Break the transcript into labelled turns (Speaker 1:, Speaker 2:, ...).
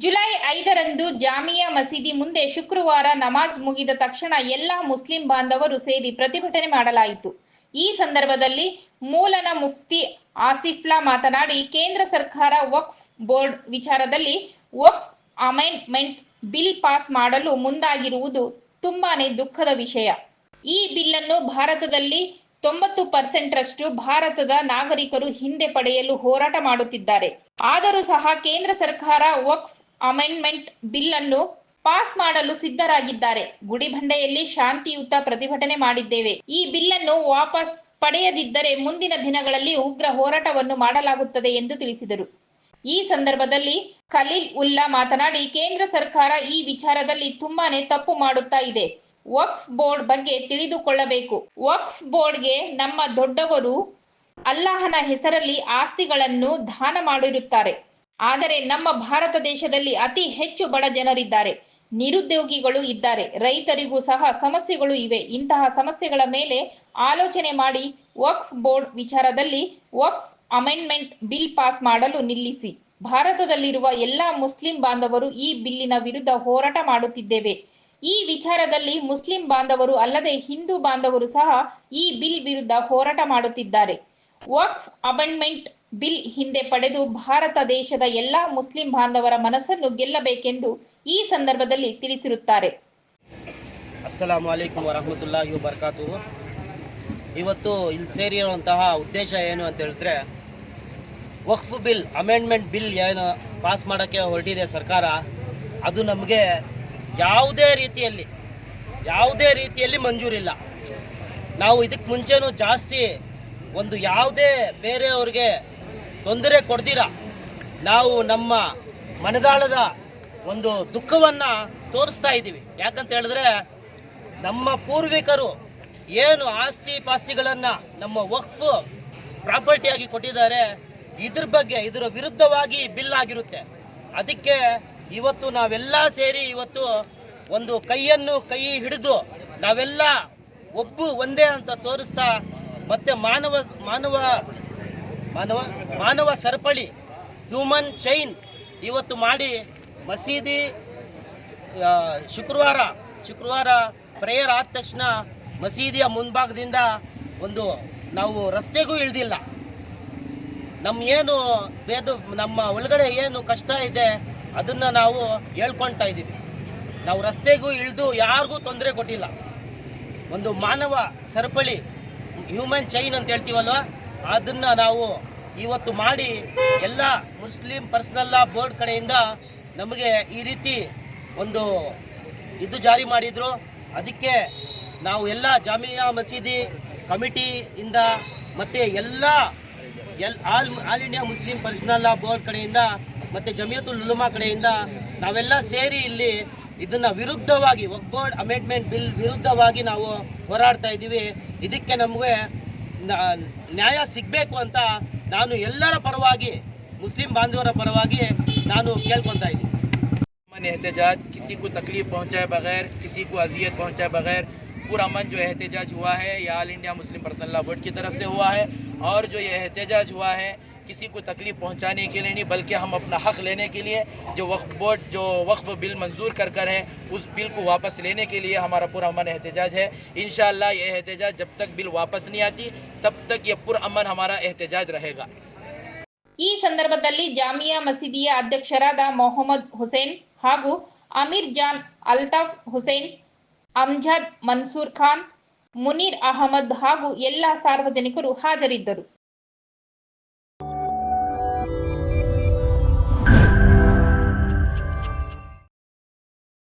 Speaker 1: July ಐದರಂದು ಜಾಮಿಯಾ ಮಸೀದಿ ಮುಂದೆ ಶುಕ್ರವಾರ ನಮಾಜ್ ಮುಗಿದ ತಕ್ಷಣ ಎಲ್ಲಾ ಮುಸ್ಲಿಂ ಬಾಂಧವರು ಸೇರಿ ಪ್ರತಿಭಟನೆ ಮಾಡಲಾಯಿತು. ಈ ಸಂದರ್ಭದಲ್ಲಿ ಮೂಲನ ಮುಫ್ತಿ ಆಸಿಫ್ಲಾ ಮಾತನಾಡಿ, ಕೇಂದ್ರ ಸರ್ಕಾರ ವಕ್ಫ್ ಬೋರ್ಡ್ ವಿಚಾರದಲ್ಲಿ ವಕ್ಫ್ ಅಮೆಂಡ್ಮೆಂಟ್ ಬಿಲ್ ಪಾಸ್ ಮಾಡಲು ಮುಂದಾಗಿರುವುದು ತುಂಬಾನೇ ದುಃಖದ ವಿಷಯ. ಈ ಬಿಲ್ಲನ್ನು ಭಾರತದಲ್ಲಿ ತೊಂಬತ್ತು ಪರ್ಸೆಂಟ್ ರಷ್ಟು ಭಾರತದ ನಾಗರಿಕರು ಹಿಂದೆ ಪಡೆಯಲು ಹೋರಾಟ ಮಾಡುತ್ತಿದ್ದಾರೆ. ಆದರೂ ಸಹ ಕೇಂದ್ರ ಸರ್ಕಾರ ವಕ್ಫ್ ಅಮೆಂಡ್ಮೆಂಟ್ ಬಿಲ್ ಅನ್ನು ಪಾಸ್ ಮಾಡಲು ಸಿದ್ಧರಾಗಿದ್ದಾರೆ. ಗುಡಿಬಂಡೆಯಲ್ಲಿ ಶಾಂತಿಯುತ ಪ್ರತಿಭಟನೆ ಮಾಡಿದ್ದೇವೆ. ಈ ಬಿಲ್ ಅನ್ನು ವಾಪಸ್ ಪಡೆಯದಿದ್ದರೆ ಮುಂದಿನ ದಿನಗಳಲ್ಲಿ ಉಗ್ರ ಹೋರಾಟವನ್ನು ಮಾಡಲಾಗುತ್ತದೆ ಎಂದು ತಿಳಿಸಿದರು. ಈ ಸಂದರ್ಭದಲ್ಲಿ ಖಲೀಲ್ ಉಲ್ಲಾ ಮಾತನಾಡಿ, ಕೇಂದ್ರ ಸರ್ಕಾರ ಈ ವಿಚಾರದಲ್ಲಿ ತುಂಬಾನೇ ತಪ್ಪು ಮಾಡುತ್ತಾ ಇದೆ. ವಕ್ಫ್ ಬೋರ್ಡ್ ಬಗ್ಗೆ ತಿಳಿದುಕೊಳ್ಳಬೇಕು. ವಕ್ಫ್ ಬೋರ್ಡ್ಗೆ ನಮ್ಮ ದೊಡ್ಡವರು ಅಲ್ಲಾಹನ ಹೆಸರಲ್ಲಿ ಆಸ್ತಿಗಳನ್ನು ದಾನ ಮಾಡಿರುತ್ತಾರೆ. ಆದರೆ ನಮ್ಮ ಭಾರತ ದೇಶದಲ್ಲಿ ಅತಿ ಹೆಚ್ಚು ಬಡ ಜನರಿದ್ದಾರೆ. ನಿರುದ್ಯೋಗಿಗಳು ಇದ್ದಾರೆ. ರೈತರಿಗೂ ಸಹ ಸಮಸ್ಯೆಗಳು ಇವೆ. ಇಂತಹ ಸಮಸ್ಯೆಗಳ ಮೇಲೆ ಆಲೋಚನೆ ಮಾಡಿ ವಕ್ಫ್ ಬೋರ್ಡ್ ವಿಚಾರದಲ್ಲಿ ವಕ್ಫ್ ಅಮೆಂಡ್ಮೆಂಟ್ ಬಿಲ್ ಪಾಸ್ ಮಾಡಲು ನಿಲ್ಲಿಸಿ. ಭಾರತದಲ್ಲಿರುವ ಎಲ್ಲಾ ಮುಸ್ಲಿಂ ಬಾಂಧವರು ಈ ಬಿಲ್ಲಿನ ವಿರುದ್ಧ ಹೋರಾಟ ಮಾಡುತ್ತಿದ್ದೇವೆ. ಈ ವಿಚಾರದಲ್ಲಿ ಮುಸ್ಲಿಂ ಬಾಂಧವರು ಅಲ್ಲದೆ ಹಿಂದೂ ಬಾಂಧವರು ಸಹ ಈ ಬಿಲ್ ವಿರುದ್ಧ ಹೋರಾಟ ಮಾಡುತ್ತಿದ್ದಾರೆ. ವಕ್ಫ್ ಅಮೆಂಡ್ಮೆಂಟ್ ಬಿಲ್ ಹಿಂದೆ ಪಡೆದು ಭಾರತ ದೇಶದ ಎಲ್ಲಾ ಮುಸ್ಲಿಂ ಬಾಂಧವರ ಮನಸ್ಸನ್ನು ಗೆಲ್ಲಬೇಕೆಂದು ಈ ಸಂದರ್ಭದಲ್ಲಿ ತಿಳಿಸಿರುತ್ತಾರೆ.
Speaker 2: ಅಸ್ಸಲಾಮು ಅಲೈಕುಮ್ ವರಹಮತುಲ್ಲಾಹಿ ಬರ್ಕಾತು ಇವತ್ತು ಇಲ್ಲಿ ಸೇರಿರುವಂತಹ ಉದ್ದೇಶ ಏನು ಅಂತ ಹೇಳಿದ್ರೆ, ವಕ್ಫ್ ಬಿಲ್, ಅಮೆಂಡ್ಮೆಂಟ್ ಬಿಲ್ ಏನು ಪಾಸ್ ಮಾಡೋಕ್ಕೆ ಹೊರಟಿದೆ ಸರ್ಕಾರ, ಅದು ನಮಗೆ ಯಾವುದೇ ರೀತಿಯಲ್ಲಿ ಯಾವುದೇ ರೀತಿಯಲ್ಲಿ ಮಂಜೂರಿಲ್ಲ. ನಾವು ಇದಕ್ಕೆ ಮುಂಚೆನೂ ಜಾಸ್ತಿ ಒಂದು ಯಾವುದೇ ಬೇರೆಯವ್ರಿಗೆ ತೊಂದರೆ ಕೊಡ್ತೀರಾ? ನಾವು ನಮ್ಮ ಮನದಾಳದ ಒಂದು ದುಃಖವನ್ನು ತೋರಿಸ್ತಾ ಇದ್ದೀವಿ. ಯಾಕಂತ ಹೇಳಿದ್ರೆ ನಮ್ಮ ಪೂರ್ವಿಕರು ಏನು ಆಸ್ತಿ ಪಾಸ್ತಿಗಳನ್ನು ನಮ್ಮ ವಕ್ಫ್ ಪ್ರಾಪರ್ಟಿಯಾಗಿ ಕೊಟ್ಟಿದ್ದಾರೆ, ಇದ್ರ ಬಗ್ಗೆ, ಇದರ ವಿರುದ್ಧವಾಗಿ ಬಿಲ್ ಆಗಿರುತ್ತೆ. ಅದಕ್ಕೆ ಇವತ್ತು ನಾವೆಲ್ಲ ಸೇರಿ ಇವತ್ತು ಒಂದು ಕೈಯನ್ನು ಕೈ ಹಿಡಿದು ನಾವೆಲ್ಲ ಒಬ್ಬು ಒಂದೇ ಅಂತ ತೋರಿಸ್ತಾ ಮತ್ತೆ ಮಾನವ ಮಾನವ ಮಾನವ ಮಾನವ ಸರಪಳಿ ಹ್ಯೂಮನ್ ಚೈನ್ ಇವತ್ತು ಮಾಡಿ ಮಸೀದಿ ಶುಕ್ರವಾರ ಶುಕ್ರವಾರ ಪ್ರೇಯರ್ ಆದ ತಕ್ಷಣ ಮಸೀದಿಯ ಮುಂಭಾಗದಿಂದ ಒಂದು ನಾವು ರಸ್ತೆಗೂ ಇಳಿದಿಲ್ಲ. ನಮ್ಮ ಏನು ಬೇದು ನಮ್ಮ ಒಳಗಡೆ ಏನು ಕಷ್ಟ ಇದೆ ಅದನ್ನು ನಾವು ಹೇಳ್ಕೊಳ್ತಾ ಇದ್ದೀವಿ. ನಾವು ರಸ್ತೆಗೂ ಇಳಿದು ಯಾರಿಗೂ ತೊಂದರೆ ಕೊಟ್ಟಿಲ್ಲ. ಒಂದು ಮಾನವ ಸರಪಳಿ ಹ್ಯೂಮನ್ ಚೈನ್ ಅಂತ ಹೇಳ್ತೀವಲ್ವ? ಅದನ್ನು ನಾವು ಇವತ್ತು ಮಾಡಿ ಎಲ್ಲ ಮುಸ್ಲಿಂ ಪರ್ಸನಲ್ ಲಾ ಬೋರ್ಡ್ ಕಡೆಯಿಂದ ನಮಗೆ ಈ ರೀತಿ ಒಂದು ಇದು ಜಾರಿ ಮಾಡಿದ್ರು. ಅದಕ್ಕೆ ನಾವು ಎಲ್ಲ ಜಾಮಿಯಾ ಮಸೀದಿ ಕಮಿಟಿಯಿಂದ ಮತ್ತು ಎಲ್ಲ L all all India Muslim personal law board ಕಡೆಯಿಂದ ಮತ್ತು ಜಮಿಯತುಲ್ ಉಲುಮಾ ಕಡೆಯಿಂದ ನಾವೆಲ್ಲ ಸೇರಿ ಇಲ್ಲಿ ಇದನ್ನ ವಿರುದ್ಧವಾಗಿ ಒಕ್ ಬೋರ್ಡ್ ಅಮೆಂಡ್ಮೆಂಟ್ ಬಿಲ್ ವಿರುದ್ಧವಾಗಿ ನಾವು ಹೋರಾಡ್ತಾ ಇದ್ದೀವಿ. ಇದಕ್ಕೆ ನಮಗೆ ನ್ಯಾಯ ಸಿಗಬೇಕು ಅಂತ ನಾನು ಎಲ್ಲರ ಪರವಾಗಿ ಮುಸ್ಲಿಂ ಬಾಂಧವರ ಪರವಾಗಿ ನಾನು ಕೇಳ್ಕೊತಾ ಇದ್ದೀನಿ
Speaker 3: अमन एहतजाज किसी को तकलीफ पहुंचाए बगैर किसी को अजियत पहुंचाए बगैर पूरा अमन जो एहतजाज हुआ है ये all India Muslim personal law board की तरफ से हुआ है और जो ये एहतजाज हुआ है किसी को तकलीफ पहुंचाने के लिए नहीं बल्कि हम अपना हक लेने के लिए जो वक्फ बोर्ड जो वक्फ बिल मंजूर कर कर है उस बिल को वापस लेने के लिए हमारा पूरा अमन एहतजाज है इन ये एहतजाज जब तक बिल वापस नहीं आती तब तक ये पुरअमन हमारा एहतजाज रहेगा
Speaker 1: ಈ ಸಂದರ್ಭದಲ್ಲಿ ಜಾಮಿಯಾ ಮಸೀದಿಯ ಅಧ್ಯಕ್ಷರಾದ ಮೊಹಮ್ಮದ್ ಹುಸೇನ್ ಹಾಗೂ ಅಮೀರ್ ಜಾನ್ ಅಲ್ತಾಫ್ ಹುಸೇನ್ ಅಮ್ಜದ್ ಮನ್ಸೂರ್ ಖಾನ್ ಮುನೀರ್ ಅಹಮದ್ ಹಾಗೂ ಎಲ್ಲ ಸಾರ್ವಜನಿಕರು ಹಾಜರಿದ್ದರು